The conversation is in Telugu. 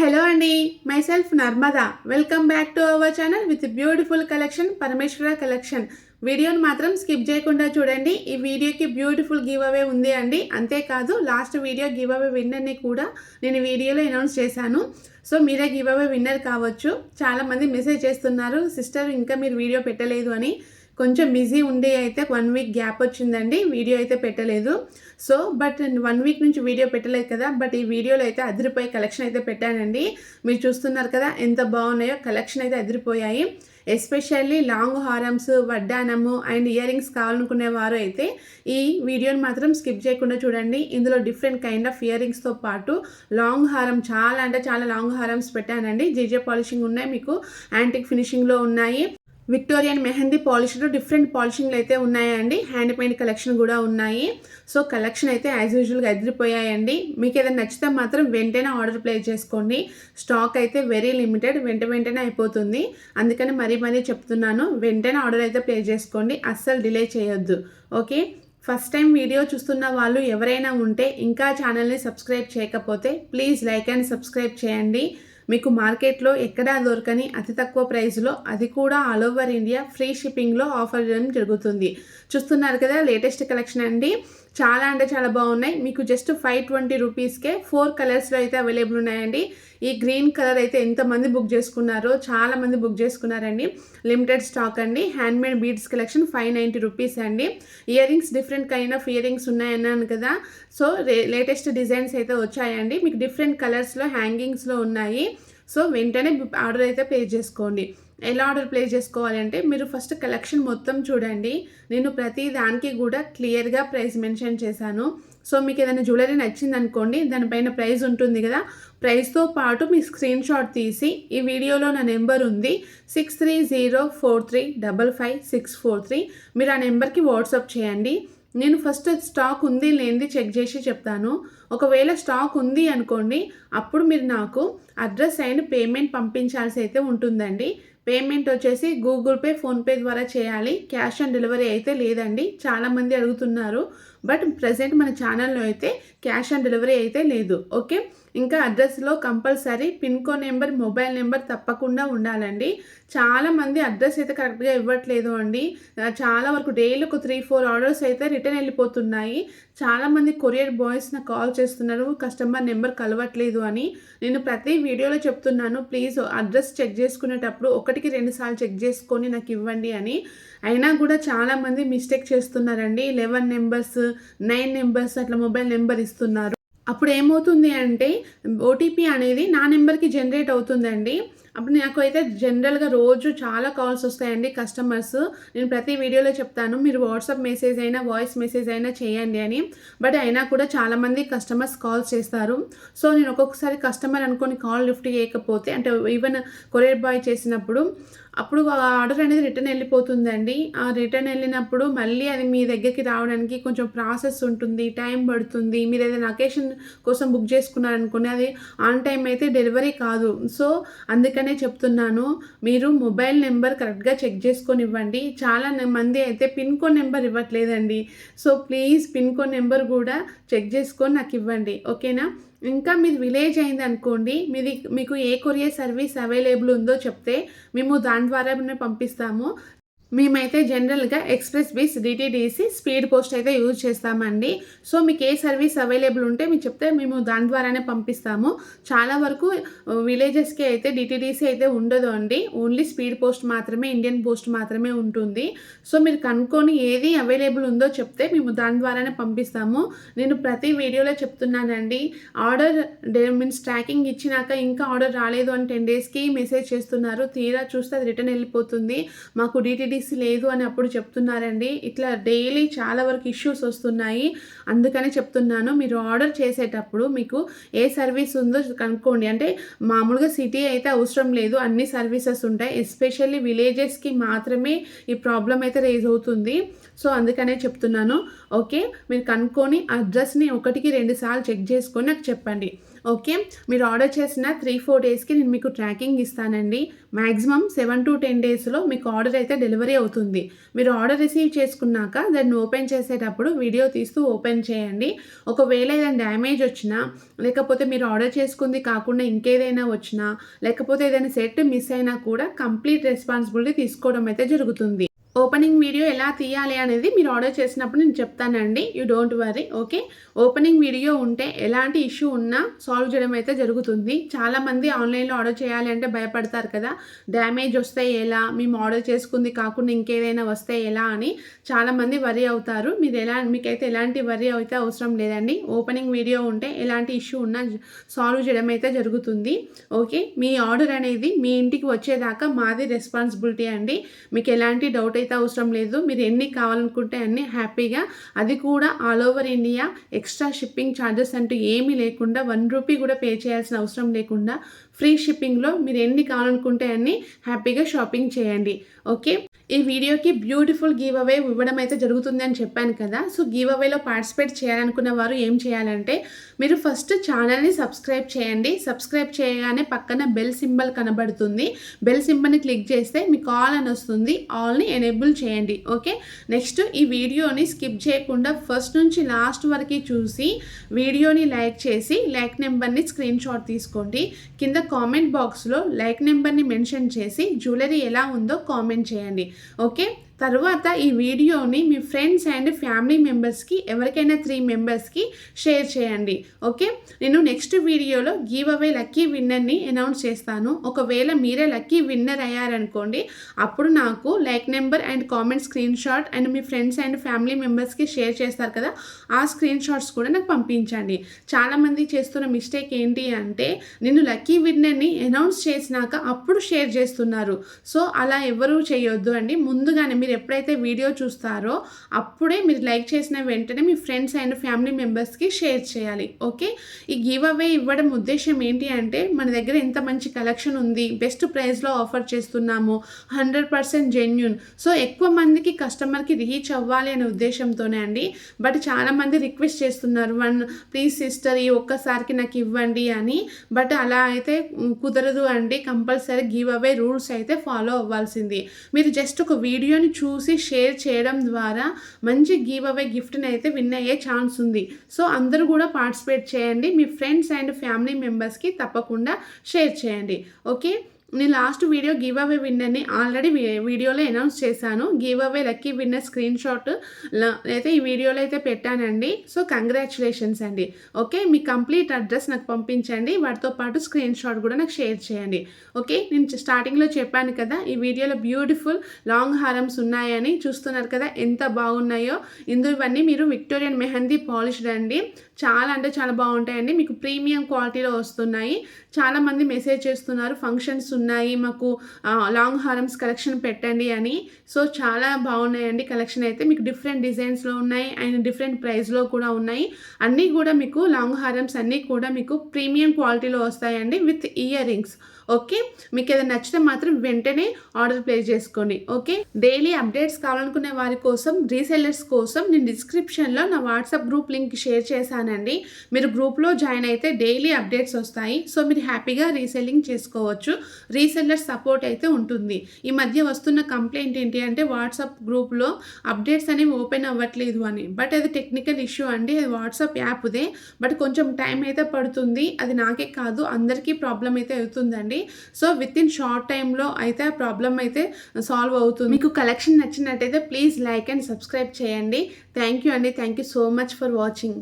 హలో అండి myself Narmada. Welcome back to our channel with beautiful collection Parameshwara collection వీడియోని మాత్రం స్కిప్ చేయకుండా చూడండి. ఈ వీడియోకి బ్యూటిఫుల్ గివ్ అవే ఉంది అండి. అంతేకాదు లాస్ట్ వీడియో గివ్ అవే విన్నర్ని కూడా నేను వీడియోలో అనౌన్స్ చేశాను. సో మీరే గివ్ అవే విన్నర్ కావచ్చు చాలామంది మెసేజ్ చేస్తున్నారు సిస్టర్ ఇంకా మీరు వీడియో పెట్టలేదు అని. కొంచెం బిజీ ఉండి అయితే వన్ వీక్ గ్యాప్ వచ్చిందండి. వీడియో అయితే పెట్టలేదు. సో బట్ వన్ వీక్ నుంచి వీడియో పెట్టలేదు కదా బట్ ఈ వీడియోలో అయితే అదిరిపోయే కలెక్షన్ అయితే పెట్టానండి. మీరు చూస్తున్నారు కదా ఎంత బాగున్నాయో కలెక్షన్ అయితే అదిరిపోయాయి. ఎస్పెషల్లీ లాంగ్ హారమ్స్ వడ్డానము అండ్ ఇయర్ రింగ్స్ కావాలనుకునే వారు అయితే ఈ వీడియోని మాత్రం స్కిప్ చేయకుండా చూడండి. ఇందులో డిఫరెంట్ కైండ్ ఆఫ్ ఇయర్ రింగ్స్తో పాటు లాంగ్ హారం చాలా అంటే చాలా లాంగ్ హారమ్స్ పెట్టానండి. జీజే పాలిషింగ్ ఉన్నాయి మీకు యాంటిక్ ఫినిషింగ్లో ఉన్నాయి. విక్టోరియన్ మెహందీ పాలిష్లో డిఫరెంట్ పాలిషింగ్లు అయితే ఉన్నాయండి. హ్యాండ్ పెయింట్ కలెక్షన్ కూడా ఉన్నాయి. సో కలెక్షన్ అయితే యాజ్ యూజువల్గా ఎదిరిపోయాయండి. మీకు ఏదైనా నచ్చితే మాత్రం వెంటనే ఆర్డర్ ప్లేస్ చేసుకోండి. స్టాక్ అయితే వెరీ లిమిటెడ్ వెంట వెంటనే అయిపోతుంది. అందుకని మరీ మరీ చెప్తున్నాను వెంటనే ఆర్డర్ అయితే ప్లేస్ చేసుకోండి. అస్సలు డిలే చేయొద్దు. ఓకే? ఫస్ట్ టైం వీడియో చూస్తున్న వాళ్ళు ఎవరైనా ఉంటే ఇంకా ఛానల్ని సబ్స్క్రైబ్ చేయకపోతే ప్లీజ్ లైక్ అండ్ సబ్స్క్రైబ్ చేయండి. మీకు మార్కెట్లో ఎక్కడా దొరకని అతి తక్కువ ప్రైస్లో అది కూడా ఆల్ ఓవర్ ఇండియా ఫ్రీ షిప్పింగ్లో ఆఫర్ చేయడం జరుగుతుంది. చూస్తున్నారు కదా లేటెస్ట్ కలెక్షన్ అండి. చాలా అంటే చాలా బాగున్నాయి. మీకు జస్ట్ ఫైవ్ ట్వంటీ రూపీస్కే ఫోర్ కలర్స్లో అయితే అవైలబుల్ ఉన్నాయండి. ఈ గ్రీన్ కలర్ అయితే ఎంతమంది బుక్ చేసుకున్నారో చాలామంది బుక్ చేసుకున్నారండి. లిమిటెడ్ స్టాక్ అండి. Handmade beads collection five ninety rupees అండి. Earrings different kind of earrings ఉన్నాయన్నాను కదా. సో లేటెస్ట్ డిజైన్స్ అయితే వచ్చాయండి. మీకు డిఫరెంట్ కలర్స్లో హ్యాంగింగ్స్లో ఉన్నాయి. సో వెంటనే ఆర్డర్ అయితే పే చేసుకోండి. ఎలా ఆర్డర్ ప్లేస్ చేసుకోవాలి అంటే మీరు ఫస్ట్ కలెక్షన్ మొత్తం చూడండి. నేను ప్రతి దానికి కూడా క్లియర్గా ప్రైస్ మెన్షన్ చేశాను. సో మీకు ఏదైనా జ్యువెలరీ నచ్చింది అనుకోండి దానిపైన ప్రైస్ ఉంటుంది కదా. ప్రైస్తో పాటు మీ స్క్రీన్ షాట్ తీసి ఈ వీడియోలో నా నెంబర్ ఉంది. Six three zero four three double five six four three మీరు ఆ నెంబర్కి వాట్సాప్ చేయండి. నేను ఫస్ట్ స్టాక్ ఉంది లేనిది చెక్ చేసి చెప్తాను. ఒకవేళ స్టాక్ ఉంది అనుకోండి అప్పుడు మీరు నాకు అడ్రస్ అండ్ పేమెంట్ పంపించాల్సి అయితే ఉంటుందండి. పేమెంట్ వచ్చేసి గూగుల్ పే ఫోన్పే ద్వారా చేయాలి. క్యాష్ ఆన్ డెలివరీ అయితే లేదండి. చాలామంది అడుగుతున్నారు. బట్ ప్రజెంట్ మన ఛానల్లో అయితే క్యాష్ ఆన్ డెలివరీ అయితే లేదు. ఓకే ఇంకా అడ్రస్లో compulsory pin code number mobile number తప్పకుండా ఉండాలండి. చాలామంది అడ్రస్ అయితే కరెక్ట్గా ఇవ్వట్లేదు అండి. చాలా వరకు డైలీ ఒక త్రీ ఫోర్ ఆర్డర్స్ అయితే రిటర్న్ వెళ్ళిపోతున్నాయి. చాలామంది కొరియర్ బాయ్స్ నాకు కాల్ చేస్తున్నారు కస్టమర్ నెంబర్ కలవట్లేదు అని. నేను ప్రతి వీడియోలో చెప్తున్నాను ప్లీజ్ అడ్రస్ చెక్ చేసుకునేటప్పుడు ఒకటికి రెండుసార్లు చెక్ చేసుకొని నాకు ఇవ్వండి అని. అయినా కూడా చాలామంది మిస్టేక్ చేస్తున్నారండి. లెవెన్ నెంబర్స్ నైన్ నెంబర్స్ అట్లా మొబైల్ నెంబర్ ఇస్తున్నారు. అప్పుడు ఏమవుతుంది అంటే ఓటీపీ అనేది నా నెంబర్కి జనరేట్ అవుతుందండి. అప్పుడు నాకు అయితే జనరల్గా రోజు చాలా కాల్స్ వస్తాయండి కస్టమర్స్. నేను ప్రతి వీడియోలో చెప్తాను మీరు వాట్సాప్ మెసేజ్ అయినా వాయిస్ మెసేజ్ అయినా చేయండి అని. బట్ అయినా కూడా చాలామంది కస్టమర్స్ కాల్స్ చేస్తారు. సో నేను ఒక్కొక్కసారి కస్టమర్ అనుకొని కాల్ లిఫ్ట్ చేయకపోతే అంటే ఈవెన్ కొరియర్ బాయ్ చేసినప్పుడు అప్పుడు ఆ ఆర్డర్ అనేది రిటర్న్ వెళ్ళిపోతుందండి. ఆ రిటర్న్ వెళ్ళినప్పుడు మళ్ళీ అది మీ దగ్గరికి రావడానికి కొంచెం ప్రాసెస్ ఉంటుంది టైం పడుతుంది. మీరు ఏదైనా అకేషన్ కోసం బుక్ చేసుకున్నారనుకోండి అది ఆన్ టైం అయితే డెలివరీ కాదు. సో అందుకనే చెప్తున్నాను మీరు మొబైల్ నెంబర్ కరెక్ట్గా చెక్ చేసుకొని ఇవ్వండి చాలా మంది అయితే pin code number ఇవ్వట్లేదండి. So please pin code number కూడా చెక్ చేసుకొని నాకు ఇవ్వండి. ఓకేనా? ఇంకా మీది విలేజ్ అయింది అనుకోండి మీది మీకు ఏ కొరియర్ సర్వీస్ అవైలబుల్ ఉందో చెప్తే మేము దాని ద్వారా పంపిస్తాము. మేమైతే జనరల్గా express bees DTDC speed post అయితే యూజ్ చేస్తామండి. సో మీకు ఏ సర్వీస్ అవైలబుల్ ఉంటే మీరు చెప్తే మేము దాని ద్వారానే పంపిస్తాము. చాలా వరకు విలేజెస్కి అయితే డిటీడీసీ అయితే ఉండదు అండి. ఓన్లీ స్పీడ్ పోస్ట్ మాత్రమే ఇండియన్ పోస్ట్ మాత్రమే ఉంటుంది. సో మీరు కనుక్కొని ఏది అవైలబుల్ ఉందో చెప్తే మేము దాని ద్వారానే పంపిస్తాము. నేను ప్రతి వీడియోలో చెప్తున్నానండి. ఆర్డర్ మీన్స్ ట్రాకింగ్ ఇచ్చినాక ఇంకా ఆర్డర్ రాలేదు అని టెన్ డేస్కి మెసేజ్ చేస్తున్నారు. తీరా చూస్తే అది రిటర్న్ వెళ్ళిపోతుంది. మాకు డిటీడీ సర్వీస్ లేదు అని అప్పుడు చెప్తున్నారండి. ఇట్లా డైలీ చాలా వరకు ఇష్యూస్ వస్తున్నాయి. అందుకనే చెప్తున్నాను మీరు ఆర్డర్ చేసేటప్పుడు మీకు ఏ సర్వీస్ ఉందో కనుక్కోండి. అంటే మామూలుగా సిటీ అయితే అవసరం లేదు. అన్ని సర్వీసెస్ ఉంటాయి. ఎస్పెషల్లీ విలేజెస్కి మాత్రమే ఈ ప్రాబ్లం అయితే రేజ్ అవుతుంది. సో అందుకనే చెప్తున్నాను. ఓకే మీరు కనుక్కొని అడ్రస్ని ఒకటికి రెండు సార్లు చెక్ చేసుకొని నాకు చెప్పండి. ఓకే? మీరు ఆర్డర్ చేసిన త్రీ ఫోర్ డేస్కి నేను మీకు ట్రాకింగ్ ఇస్తానండి. మ్యాక్సిమం సెవెన్ టు టెన్ డేస్లో మీకు ఆర్డర్ అయితే డెలివరీ అవుతుంది. మీరు ఆర్డర్ రిసీవ్ చేసుకున్నాక దాన్ని ఓపెన్ చేసేటప్పుడు వీడియో తీస్తూ ఓపెన్ చేయండి. ఒకవేళ ఏదైనా డ్యామేజ్ వచ్చినా లేకపోతే మీరు ఆర్డర్ చేసుకుంది కాకుండా ఇంకేదైనా వచ్చినా లేకపోతే ఏదైనా సెట్ మిస్ అయినా కూడా కంప్లీట్ రెస్పాన్సిబిలిటీ తీసుకోవడం అయితే జరుగుతుంది. ఓపెనింగ్ వీడియో ఎలా తీయాలి అనేది మీరు ఆర్డర్ చేసినప్పుడు నేను చెప్తానండి. You don't worry okay? Opening video ఉంటే ఎలాంటి ఇష్యూ ఉన్నా సాల్వ్ చేయడం అయితే జరుగుతుంది. చాలామంది ఆన్లైన్లో ఆర్డర్ చేయాలి అంటే భయపడతారు కదా? డ్యామేజ్ వస్తే ఎలా? మేము ఆర్డర్ చేసుకుంది కాకుండా ఇంకేదైనా వస్తే ఎలా అని చాలామంది వరీ అవుతారు. మీరు ఎలా మీకైతే ఎలాంటి వరీ అయితే అవసరం లేదండి. ఓపెనింగ్ వీడియో ఉంటే ఎలాంటి ఇష్యూ ఉన్నా సాల్వ్ చేయడం అయితే జరుగుతుంది. ఓకే? మీ ఆర్డర్ అనేది మీ ఇంటికి వచ్చేదాకా మాది రెస్పాన్సిబిలిటీ అండి. మీకు ఎలాంటి డౌట్ అయితే అవసరం లేదు మీరు ఎన్ని కావాలనుకుంటే అన్ని హ్యాపీగా. అది కూడా all over India extra shipping charges అంటూ ఏమీ లేకుండా వన్ రూపీ కూడా పే చేయాల్సిన అవసరం లేకుండా ఫ్రీ షిప్పింగ్లో మీరు ఎన్ని కావాలనుకుంటే అన్ని హ్యాపీగా షాపింగ్ చేయండి. ఓకే? ఈ వీడియోకి బ్యూటిఫుల్ గివ్ అవే ఇవ్వడం అయితే జరుగుతుంది అని చెప్పాను కదా. సో గివ్ అవేలో పార్టిసిపేట్ చేయాలనుకున్న వారు ఏం చేయాలంటే మీరు ఫస్ట్ ఛానల్ని సబ్స్క్రైబ్ చేయండి. సబ్స్క్రైబ్ చేయగానే పక్కన బెల్ సింబల్ కనబడుతుంది. బెల్ సింబల్ని క్లిక్ చేస్తే మీకు ఆల్ అని వస్తుంది. ఆల్ని ఎనేబుల్ చేయండి. ఓకే? నెక్స్ట్ ఈ వీడియోని స్కిప్ చేయకుండా ఫస్ట్ నుంచి లాస్ట్ వరకు చూసి వీడియోని లైక్ చేసి లైక్ నెంబర్ని స్క్రీన్ షాట్ తీసుకోండి. కింద కామెంట్ బాక్స్లో లైక్ నెంబర్ని మెన్షన్ చేసి జ్యువెలరీ ఎలా ఉందో కామెంట్ చేయండి. ఓకే తర్వాత ఈ వీడియోని మీ ఫ్రెండ్స్ అండ్ ఫ్యామిలీ మెంబర్స్కి ఎవరికైనా త్రీ మెంబర్స్కి షేర్ చేయండి. ఓకే? నేను నెక్స్ట్ వీడియోలో గివ్ అవే లక్కీ విన్నర్ని అనౌన్స్ చేస్తాను. ఒకవేళ మీరే లక్కీ విన్నర్ అయ్యారనుకోండి అప్పుడు నాకు like number and comment screenshot and me friends and family మెంబర్స్కి షేర్ చేస్తారు కదా ఆ స్క్రీన్ షాట్స్ కూడా నాకు పంపించండి. చాలామంది చేస్తున్న మిస్టేక్ ఏంటి అంటే నేను లక్కీ విన్నర్ని అనౌన్స్ చేసినాక అప్పుడు షేర్ చేస్తున్నారు. సో అలా ఎవరూ చేయొద్దు అండి. ముందుగానే మీరు ఎప్పుడైతే వీడియో చూస్తారో అప్పుడే మీరు లైక్ చేసిన వెంటనే మీ ఫ్రెండ్స్ అండ్ ఫ్యామిలీ మెంబర్స్కి షేర్ చేయాలి ఓకే? ఈ గివ్ అవే ఇవ్వడం ఉద్దేశం ఏంటి అంటే మన దగ్గర ఎంత మంచి కలెక్షన్ ఉంది బెస్ట్ ప్రైస్లో ఆఫర్ చేస్తున్నాము హండ్రెడ్ పర్సెంట్ జెన్యున్. సో ఎక్కువ మందికి కస్టమర్కి రీచ్ అవ్వాలి అనే ఉద్దేశంతోనే అండి. బట్ చాలామంది రిక్వెస్ట్ చేస్తున్నారు వన్ ప్లీజ్ సిస్టర్ ఈ ఒక్కసారికి నాకు ఇవ్వండి అని. బట్ అలా అయితే కుదరదు అండి కంపల్సరీ గివ్ అవే రూల్స్ అయితే ఫాలో అవ్వాల్సింది. మీరు జస్ట్ ఒక వీడియోని చూసి షేర్ చేయడం ద్వారా మంచి గివ్ అవే గిఫ్ట్ని అయితే విన్ అయ్యే ఛాన్స్ ఉంది. సో అందరూ కూడా పార్టిసిపేట్ చేయండి. మీ ఫ్రెండ్స్ అండ్ ఫ్యామిలీ మెంబర్స్కి తప్పకుండా షేర్ చేయండి. ఓకే? నేను లాస్ట్ వీడియో గివ్ అవే విన్నర్ని ఆల్రెడీ వీడియోలో అనౌన్స్ చేశాను. Give away lucky winner screenshot అయితే ఈ వీడియోలో అయితే పెట్టానండి. సో కంగ్రాచులేషన్స్ అండి. ఓకే మీ కంప్లీట్ అడ్రస్ నాకు పంపించండి. వాటితో పాటు స్క్రీన్ షాట్ కూడా నాకు షేర్ చేయండి. ఓకే నేను స్టార్టింగ్లో చెప్పాను కదా ఈ వీడియోలో బ్యూటిఫుల్ లాంగ్ హారమ్స్ ఉన్నాయని చూస్తున్నారు కదా ఎంత బాగున్నాయో. ఇందులో ఇవన్నీ మీరు విక్టోరియన్ మెహందీ పాలిష్డ్ అండి. చాలా అంటే చాలా బాగుంటాయండి. మీకు ప్రీమియం క్వాలిటీలో వస్తున్నాయి. చాలామంది మెసేజ్ చేస్తున్నారు ఫంక్షన్స్ ఉన్నాయి మాకు లాంగ్ హారమ్స్ కలెక్షన్ పెట్టండి అని. సో చాలా బాగున్నాయండి కలెక్షన్ అయితే. మీకు డిఫరెంట్ డిజైన్స్లో ఉన్నాయి అండ్ డిఫరెంట్ ప్రైస్లో కూడా ఉన్నాయి. అన్నీ కూడా మీకు లాంగ్ హారమ్స్ అన్నీ కూడా మీకు ప్రీమియం క్వాలిటీలో వస్తాయండి విత్ ఇయర్ రింగ్స్ ఓకే మీకు ఏదైనా నచ్చితే మాత్రం వెంటనే ఆర్డర్ ప్లేస్ చేసుకోండి. ఓకే డైలీ అప్డేట్స్ కావాలనుకునే వారి కోసం రీసెల్లర్స్ కోసం నేను డిస్క్రిప్షన్లో నా వాట్సాప్ గ్రూప్ లింక్ షేర్ చేశానండి. మీరు గ్రూప్లో జాయిన్ అయితే డైలీ అప్డేట్స్ వస్తాయి. సో మీరు హ్యాపీగా రీసెల్లింగ్ చేసుకోవచ్చు. రీసెల్లర్ సపోర్ట్ అయితే ఉంటుంది. ఈ మధ్య వస్తున్న కంప్లైంట్ ఏంటి అంటే వాట్సాప్ గ్రూప్లో అప్డేట్స్ అనేవి ఓపెన్ అవ్వట్లేదు అని. బట్ అది టెక్నికల్ ఇష్యూ అండి. అది వాట్సాప్ యాప్దే. బట్ కొంచెం టైం అయితే పడుతుంది. అది నాకే కాదు అందరికీ ప్రాబ్లం అయితే అవుతుందండి. సో విత్ ఇన్ షార్ట్ టైంలో అయితే ఆ ప్రాబ్లం అయితే సాల్వ్ అవుతుంది. మీకు కలెక్షన్ నచ్చినట్టయితే ప్లీజ్ లైక్ అండ్ సబ్స్క్రైబ్ చేయండి. థ్యాంక్ యూ అండి. Thank you so much for watching.